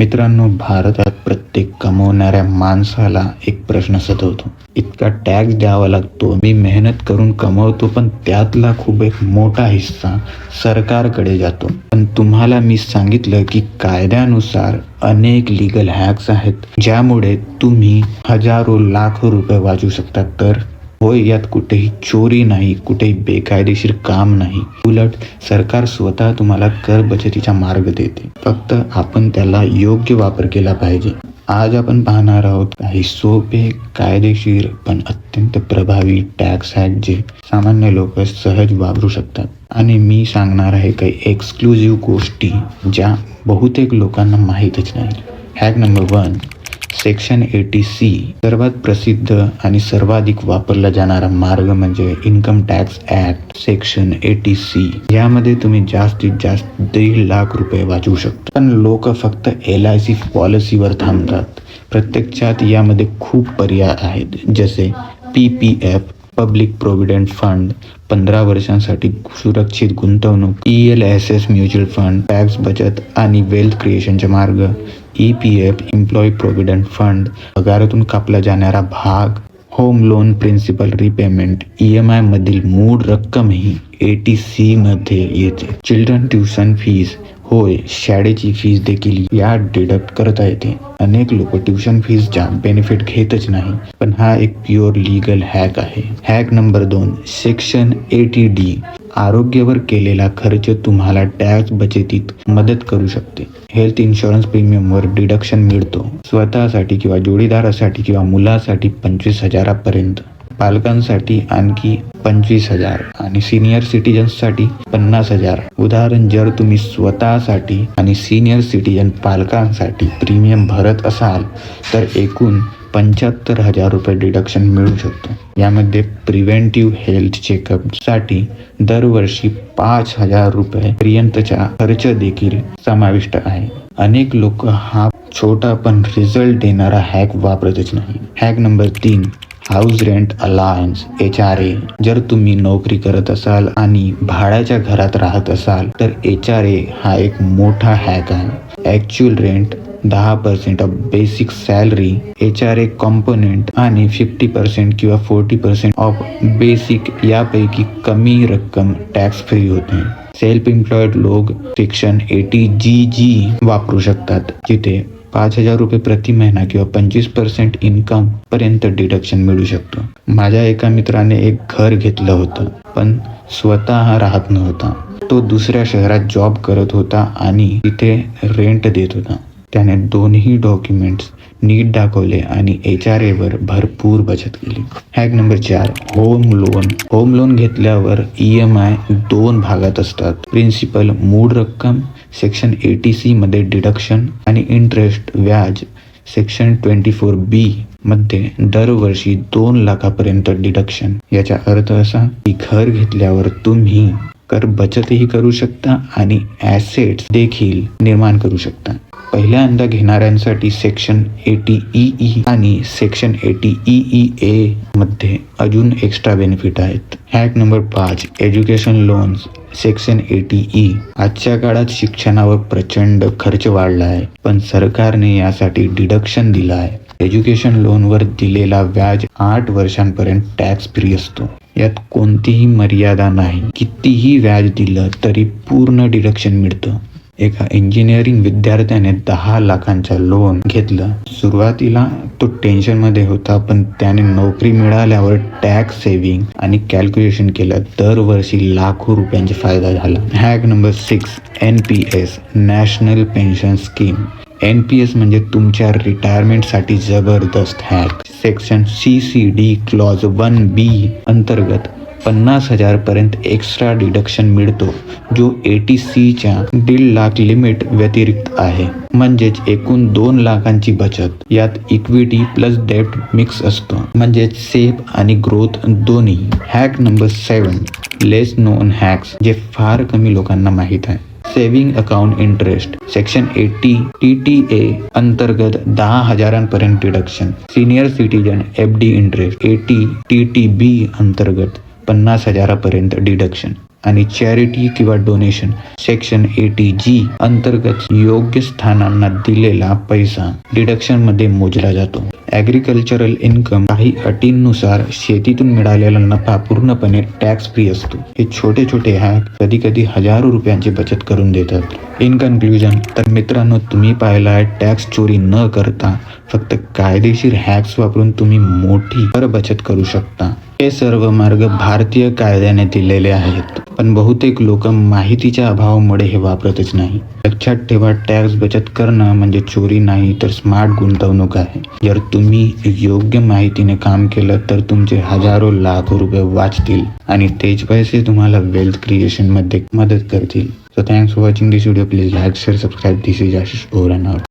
मित्रांनो भारतात प्रत्येक कमवणाऱ्या माणसाला एक प्रश्न सतवतो. इतका टॅक्स द्यावा लागतो. मी मेहनत करून कमवतो पण त्यातला खूप एक मोठा हिस्सा सरकारकडे जातो. पण तुम्हाला मी सांगितलं की कायद्यानुसार अनेक लिगल हॅक्स आहेत ज्यामुळे तुम्ही हजारो लाखो रुपये वाचू शकता. तर होय यात कुठेही चोरी नाही कुठेही बेकायदेशीर काम नाही. उलट सरकार स्वतः तुम्हाला कर बचतीचा मार्ग देते. फक्त आपण त्याला योग्य वापर केला पाहिजे. आज आपण पाहणार आहोत काही सोपे कायदेशीर पण अत्यंत प्रभावी टॅक्स हॅक जे सामान्य लोक सहज वापरू शकतात. आणि मी सांगणार आहे काही एक्सक्लुझिव्ह गोष्टी ज्या बहुतेक लोकांना माहीतच नाही hack number one section eighty C सर्वात प्रसिद्ध आणि सर्वाधिक वापरला जाणारा मार्ग म्हणजे income tax act section eighty C यामध्ये तुम्ही जास्तीत जास्त दीड लाख रुपये वाचवू शकता. पण लोक फक्त एल आय सी पॉलिसीवर थांबतात. प्रत्यक्षात यामध्ये खूप पर्याय आहेत. जसे P P F public provident fund पंधरा वर्षांसाठी सुरक्षित गुंतवणूक E L S S mutual fund tax बचत आणि वेल्थ क्रिएशनचे मार्ग. E P F employee provident fund पगारातून कापला जाणारा भाग home loan principal repayment E M I मधील मूळ रक्कमही ए टी सी मध्ये येते. चिल्ड्रन ट्युशन फीज होय शाळेची फीज देखील या डिडक्ट करता येते. अनेक लोक ट्युशन फीजच्या बेनिफिट घेतच नाही पण हा एक प्युअर लीगल हॅक आहे. हॅक नंबर दोन सेक्शन एटी डी आरोग्यावर केलेला खर्च तुम्हाला टॅक्स बचतीत मदत करू शकते. हेल्थ इन्शुरन्स प्रीमियमवर डिडक्शन मिळतो. स्वतःसाठी किंवा जोडीदारासाठी किंवा मुलासाठी पंचवीस हजारापर्यंत. पालकांसाठी आणखी पंचवीस हजार आणि सिनियर सिटीजन्ससाठी पन्नास हजार. उदाहरण जर तुम्ही स्वतःसाठी आणि सिनियर सिटीजन पालकांसाठी प्रीमियम भरत असाल तर एकूण पंच्याहत्तर हजार रुपये डिडक्शन मिळू शकतो. यामध्ये प्रिव्हेंटिव्ह हेल्थ चेकअपसाठी दरवर्षी पाच हजार रुपये पर्यंतचा खर्च देखील समाविष्ट आहे. अनेक लोक हा छोटा पण रिझल्ट देणारा हॅक वापरतच नाही. हॅक नंबर तीन house rent allowance H R A जर तुम्ही नोकरी करत असाल आणि भाड्याच्या घरात राहत असाल तर एच आर ए हा एक मोठा हॅक आहे. ॲक्च्युअल रेंट दहा percent of basic salary H R A component आणि फिफ्टी पर्सेंट किंवा फोर्टी पर्सेंट ऑफ बेसिक यापैकी कमी रक्कम टॅक्स फ्री होते. सेल्फ एम्प्लॉईड लोक सेक्शन एटी जी जी वापरू शकतात जिथे पाच हजार रुपये प्रति महिना किंवा पंचवीस पर्सेंट इन्कम पर्यंत डिडक्शन मिळू शकतो. माझ्या एका मित्राने एक घर घेतलं होतं पण स्वतः राहत नव्हता. तो दुसऱ्या शहरात जॉब करत होता आणि तिथे रेंट देत होता. त्याने दोन्ही डॉक्युमेंट्स नीट दाखवले आणि एच आर एवर भरपूर बचत केली. हॅक नंबर चार होम लोन होम लोन घेतल्यावर ई एम आय दोन भागात असतात. प्रिन्सिपल मूळ रक्कम सेक्शन एटी सी मध्ये डिडक्शन आणि इंटरेस्ट व्याज सेक्शन ट्वेंटी फोर बी मध्ये दरवर्षी दोन लाखापर्यंत डिडक्शन याचा अर्थ असा की घर घेतल्यावर तुम्ही कर बचतही करू शकता आणि ॲसेट्स देखील निर्माण करू शकता. पहिल्यांदा घेणाऱ्यांसाठी सेक्शन एटी ई आणि सेक्शन एटी ई ए मध्ये अजून एक्स्ट्रा बेनिफिट आहेत. हॅक नंबर पाच education loans section eighty E आजच्या काळात शिक्षणावर प्रचंड खर्च वाढला आहे पण सरकारने यासाठी डिडक्शन दिलं आहे एज्युकेशन लोनवर दिलेला व्याज आठ वर्षांपर्यंत टॅक्स फ्री असतो. यात कोणतीही मर्यादा नाही. कितीही व्याज दिलं तरी पूर्ण डिडक्शन मिळतं. एका इंजिनिअरिंग विद्यार्थ्याने दहा लाखांचा लोन घेतलं. सुरुवातीला तो टेन्शनमध्ये होता पण त्याने नोकरी मिळाल्यावर टॅक्स सेव्हिंग आणि कॅल्क्युलेशन केलं. दरवर्षी लाखो रुपयांचा फायदा झाला. Hack number six N P S national pension scheme N P S म्हणजे तुमच्या रिटायरमेंटसाठी जबरदस्त hack section C C D clause one B अंतर्गत पन्नास हजारपर्यंत एक्स्ट्रा डिडक्शन मिळतो जो ए टी सीच्या दीड लाख लिमिट व्यतिरिक्त आहे. म्हणजेच एकूण दोन लाखांची बचत. यात इक्विटी प्लस डेट मिक्स असतो. म्हणजेच सेफ आणि ग्रोथ दोन्ही. Hack number seven less known hacks जे फार कमी लोकांना माहीत आहे. Saving account interest section eighty T T A अंतर्गत दहा हजारांपर्यंत deduction senior citizen F D interest eighty T T B अंतर्गत. पन्नास हजारापर्यंत डिडक्शन आणि चॅरिटी किंवा डोनेशन सेक्शन एटी जी अंतर्गत योग्य स्थानांना दिलेला पैसा डिडक्शनमध्ये मोजला जातो. ॲग्रिकल्चरल इन्कम काही अटींनुसार शेतीतून मिळालेला नफा पूर्णपणे टॅक्स फ्री असतो. हे छोटे छोटे हॅक कधी कधी हजारो रुपयांची बचत करून देतात. इन कन्क्लुजन तर मित्रांनो तुम्ही पाहिला आहे टॅक्स चोरी न करता फक्त कायदेशीर हॅक्स वापरून तुम्ही मोठी कर बचत करू शकता. हे सर्व मार्ग भारतीय कायद्याने दिलेले आहेत. पण बहुतेक लोक माहितीच्या अभावामुळे हे वापरतच नाही. लक्षात ठेवा टॅक्स बचत करणं म्हणजे चोरी नाही तर स्मार्ट गुंतवणूक आहे. जर तुम्ही योग्य माहितीने काम केलं तर तुमचे हजारो लाखो रुपये वाचतील आणि तेच पैसे तुम्हाला वेल्थ क्रिएशनमध्ये मदत करतील. So thanks for watching this video please like share subscribe this is Ashish over and out